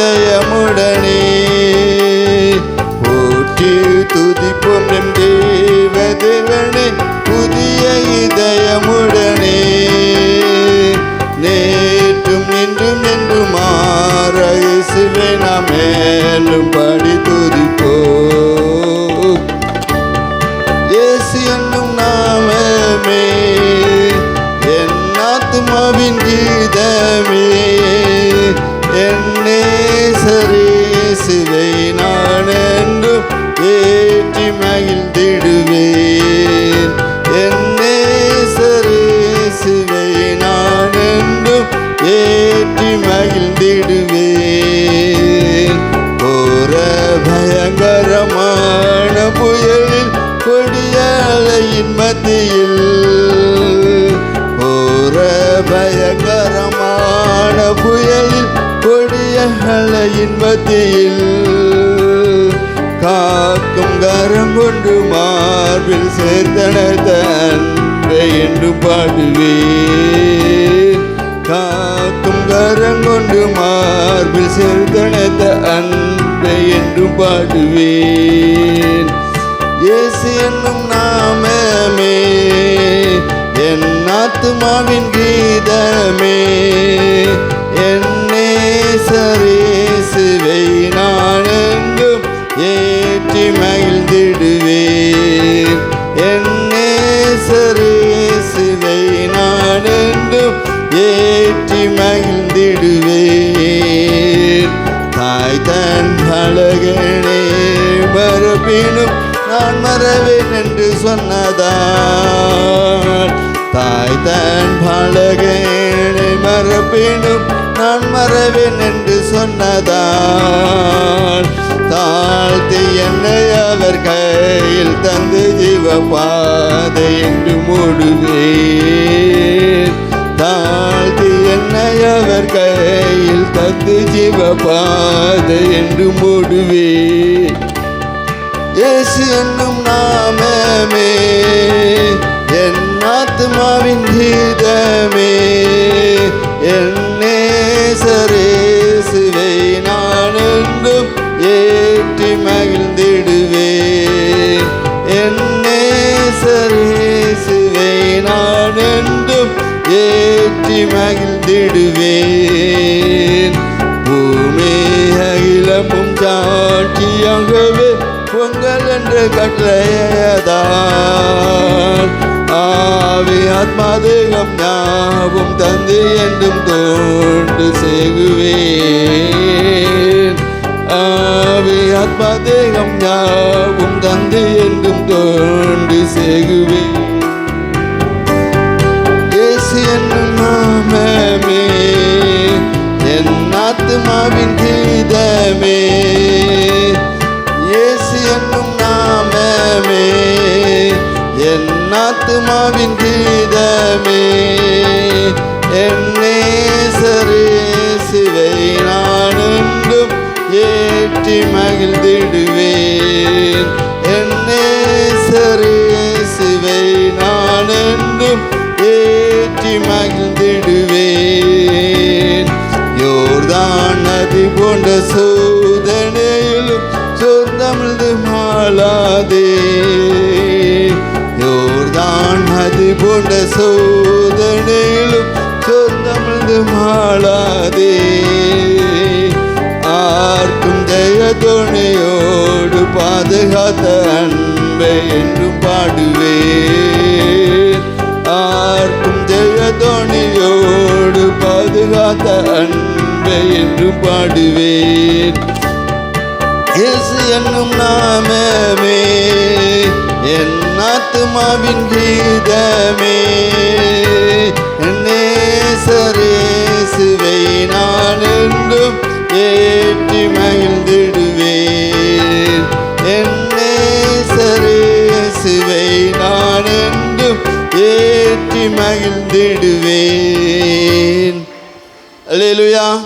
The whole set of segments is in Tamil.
இதயமுடனே போற்றி துதிப்போம் நம் தேவதேவனே புதிய இதயமுடனே. நேற்றும் இன்றும் என்றும் மாற இயேசுவே அலையின் மத்தியில் காக்கும் கரம் கொண்டு மார்பில் சேர்த்தன தந்தை என்று பாடுவே காக்கும் கரம் கொண்டு மார்பில் சேர்த்தனத்த அன்பை என்று பாடுவேன் இயேசு என்னும் நாமமே என் ஆத்துமாவின் கீதமே. வீணும். நான் மறவேன் என்று சொன்னதான் தாய் தன் பழகனை மறப்பினும். நான் மறவேன் என்று சொன்னதான் தாழ்த்தி என்னை அவர் கையில் தந்து ஜீவ பாதை என்று மூடுவேன். தாழ்த்தி என்னை அவர் கையில் தந்து ஜீவ பாதை என்று மூடுவேன். இயேசு என்னும் நாமமே. என் ஆத்மாவின் கீதமே என்னே சரேசுவை நான் என்றும் ஏற்றி மகிழ்ந்திடுவேன். என்னே சரேசுவை நான் என்றும் ஏற்றி மகிழ்ந்திடுவேன். பூமி அகிலமும் சாட்சியாகவே பொங்கல் என்று கட்டளையதான். ஆவி ஆத்மாதேகம் ஞாபகம் தந்து என்றும் தோண்டு செய்குவேன் ஆவி ஆத்மாதேகம் ஞாபகம் என் ஆத்துமாவின் கீதமே என்னே சரேசுவை நான் என்றும் ஏற்றி மகிழ்ந்திடுவேன். என்னே சரேசுவை நான் என்றும் ஏற்றி மகிழ்ந்திடுவேன். யோர்தான் நதி போன்ற சூ போன்ற சோதனையிலும் சொந்தமிழ்ந்து மாளாதே. ஆர்க்கும் ஜெய துணையோடு பாதுகாத்த அன்பை என்றும் பாடுவே ஆர்க்கும் ஜெய துணையோடு பாதுகாத்த அன்பை என்றும் பாடுவேன். இயேசு என்னும் நாமமே. என் ஆத்மாவின் கீதமே. நேசரேசுவை நான் என்றும் ஏற்றி மகிழ்ந்திடுவேன். என் நேசரேசுவை நான் என்றும் ஏற்றி மகிழ்ந்திடுவேன். அல்லேலுயா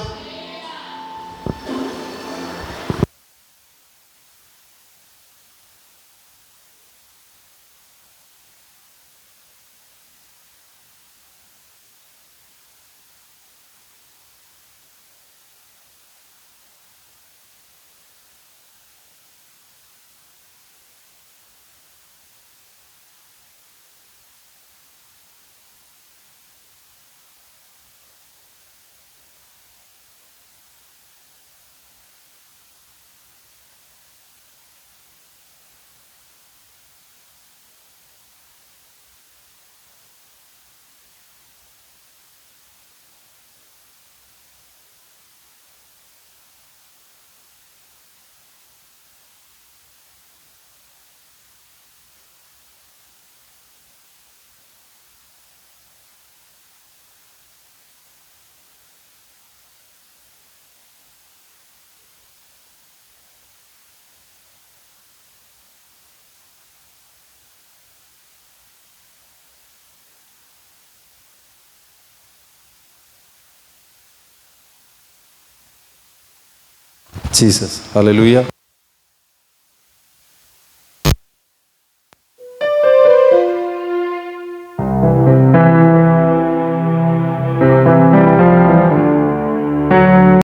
Jesus. Hallelujah.